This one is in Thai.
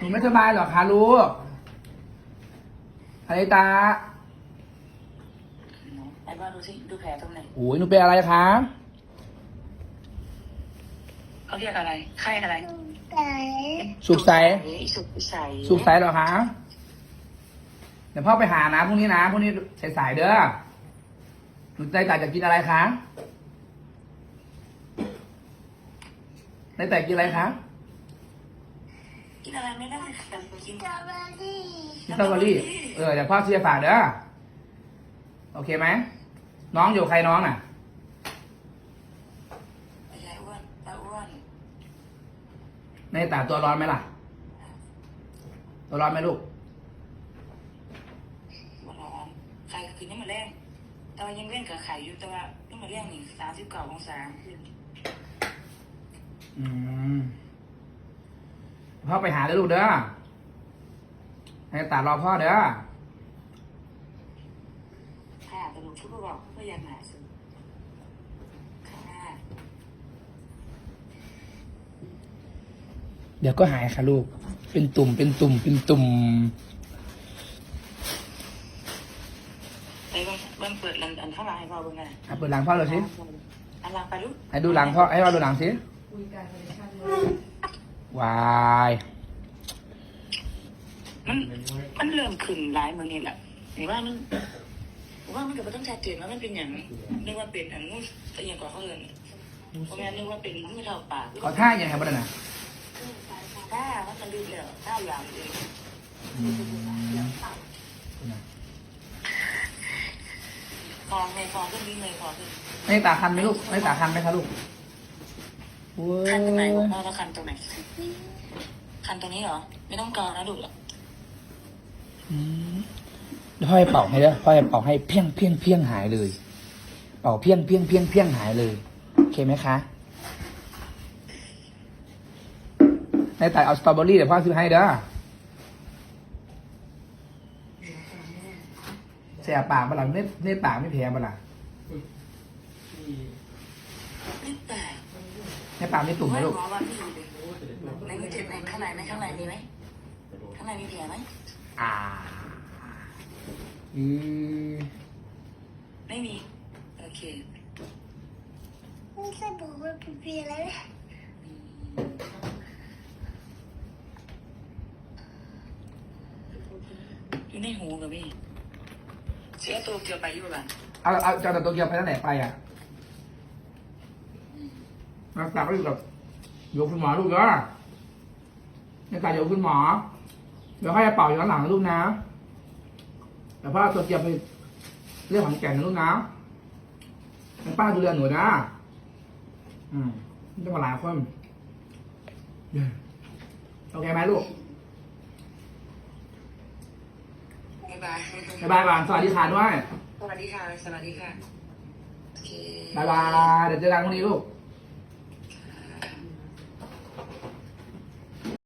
หนูไม่สบายเหรอคะลูกอะไรตาไอ้บ้านดูสิดูแผลตรงไหนโอ้ยหนูเป็นอะไรคะเขาเรียกอะไรไข้อะไรสุกใสสุกใสสุกใสเหรอคะเดี๋ยวพ่อไปหานะพรุ่งนี้นะพรุ่งนี้สายๆเด้อหนูใจตาจะกินอะไรคะในแต่กินอะไรคะ กินอะไรไม่ได้แต่กินกินสตรอเบอรี่ เออเดี๋ยวพ่อเชียร์ฝากเด้อ โอเคไหม น้องอยู่ใครน้องน่ะยายอ้วนตาอ้วนในตาตัวร้อนไหมล่ะ ตัวร้อนไหมลูกบ่ร้อนไข่คือนี่มาแรงแต่ว่ายังเล่นกับไข่อยู่แต่ว่านี่มาแรงนี่สามสิบเก้าองศาขึ้นอืม พ่อไปหาเด้อลูกเด้อให้ตารอพ่อเด้อค่ะกระดูกชุบบอกเพื่ออยากหนาสุดค่ะเดี๋ยวก็หายค่ะลูก เป็นตุ่ม เป็นตุ่ม เป็นตุ่มไอ้บ้านบ้านเปิดอันอันข้างหลังให้พ่อเบิ่งไงอะเปิดหลังพ่อเลยสิอันหลังไปลูกให้ดูหลังพ่อให้พ่อดูหลังสิ วายมันมันเริ่มขึ้นหลายมือนี่แหละเห็นว่ามันผมว่ามันก็บ่ต้องชัดเจนว่ามันเป็นอย่างนึกว่าเป็นอันนู้นแต่อย่างก่อนเขาเอินเพราะงั้นนึกว่าเป็นไม่เท่าปากขอท่าอย่างไรบ้างนะถ้ามันจะลืมแล้วถ้าอย่างเองอืมฟองในฟองขึ้นนี้เลยฟองขึ้นในตาคันไหมลูกในตาคันไหมคะลูกเว้ คันตรงไหนยบอกพ่อว่าคันตรงไหน คันตรงนี้เหรอ ไม่ต้องกรอนะลูกหรอกอืมเดี๋ยวพ่อให้เป่าให้เด้อพ่อให้เป่าให้เพียงเพียงเพียงหายเลย เป่าเพียงเพียงเพียงเพียงหายเลยโอเคไหมคะในตาเอาสตรอเบอรี่เดี๋ยวพ่อซื้อให้เด้อเสียปากเปะล่าเน็ตเน็ตปากไม่แพ้เปะล่านี่แต่ ในปากไม่ตุ่มไหมว่าลูกหมอว่าพี่ในมือเจ็บในข้างในไหมข้างในมีไหมข้างในมีแผลไหมอ่าอืมไม่มี โอเคไม่ใช่บอกว่าพี่พีแล้วอยู่ในหูกับพี่เสียตัวเกี่ยวไปอยู่บ้านเอาเอาจะเอาแต่ตัวเกียวไปตั้งไหนไปอะ รักษาก็อยู่กับอยู่กับคุณหมอลูกเด้อในการอยู่กับคุณหมอเดี๋ยวให้เป่าอยู่ข้างหลังนะลูกนะเดี๋ยวพ่อเอาตัวเกียวไปเรื่องของแก่นนะลูกนะให้ป้าดูแลหนูนะ อืมนี่จะมาหลายคนโอเคไหมลูกบ๊ายบายบ๊ายบายก่อนสวัสดีค่ะด้วย สวัสดีค่ะ สวัสดีค่ะ โอเค บายบาย เดี๋ยวเจอกันพรุ่งนี้ลูกบ